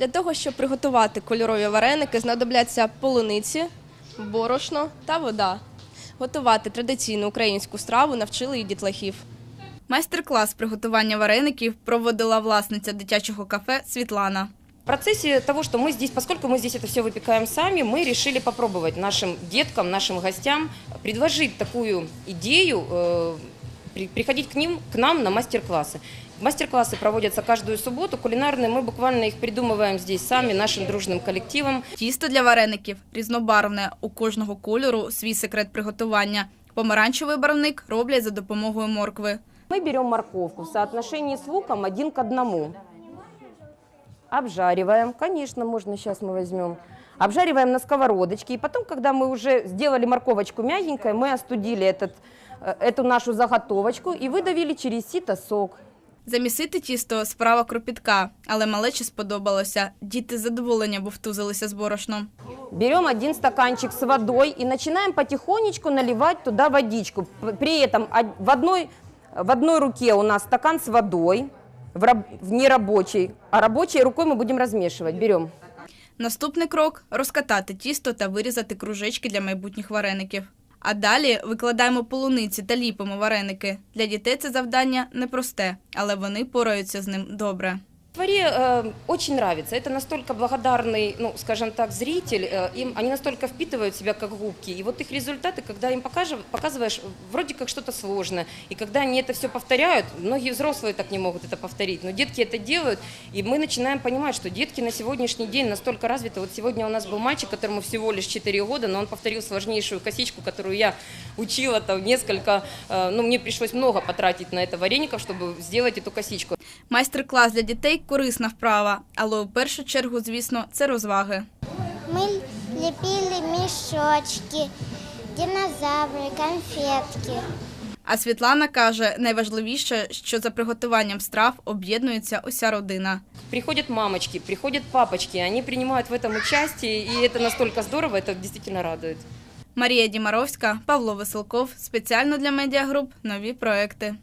Для того, щоб приготувати кольорові вареники, знадобляться полуниці, борошно та вода. Готувати традиційну українську страву навчили і дітлахів. Майстер-клас приготування вареників проводила власниця дитячого кафе Світлана. В процессе того, что мы здесь, поскольку мы здесь это все выпекаем сами, мы решили попробовать нашим деткам, нашим гостям предложить такую идею, э, при- приходить к ним, к нам на мастер-классы. Мастер-классы проводятся каждую субботу, кулинарные, мы буквально их придумываем здесь сами, нашим дружным коллективом. Тісто для вареників різнобарвне, у кожного кольору свій секрет приготування. Помаранчевий барвник роблять за допомогою моркви. Мы берем морковку в соотношении с луком один к одному. Обжариваем. Конечно, можно сейчас мы возьмем. Обжариваем на сковородочке. И потом, когда мы уже сделали морковочку мягенькой, мы остудили этот, э, эту нашу заготовочку и выдавили через сито сок. Замісити тісто справа кропітка, але малечі сподобалося. Діти з задоволенням вовтузилися з борошном. Берем один стаканчик с водой и начинаем потихонечку наливать туда водичку. П- При этом од- в одной, в одной руке у нас стакан с водой, в, раб- в нерабочей, а рабочей рукой мы будем размешивать. Берем Наступний крок розкатати тісто та вирізати кружечки для майбутніх вареників. А далі викладаємо полуниці та ліпимо вареники. Для дітей це завдання непросте, але вони пораються з ним добре. Дворе э, очень нравится. Это настолько благодарный, ну, скажем так, зритель. э, им, они настолько впитывают себя как губки. И вот их результаты, когда им покажешь, показываешь вроде как что-то сложное. И когда они это все повторяют, многие взрослые так не могут это повторить, но детки это делают. И мы начинаем понимать, что детки на сегодняшний день настолько развиты. Вот сегодня у нас был мальчик, которому всего лишь 4 года, но он повторил сложнейшую косичку, которую я учила там несколько, э, ну, мне пришлось много потратить на это вареников, чтобы сделать эту косичку. Майстер-клас для дітей корисна вправа, але у першу чергу, звісно, це розваги. Мы лепили мешочки, динозавры, конфетки. А Світлана каже, найважливіше, що за приготуванням страв об'єднується уся родина. Приходят мамочки, приходят папочки, они принимают в этом участие, и это настолько здорово, это действительно радует. Марія Дімаровська, Павло Веселков. Спеціально для медіагруп нові проекти.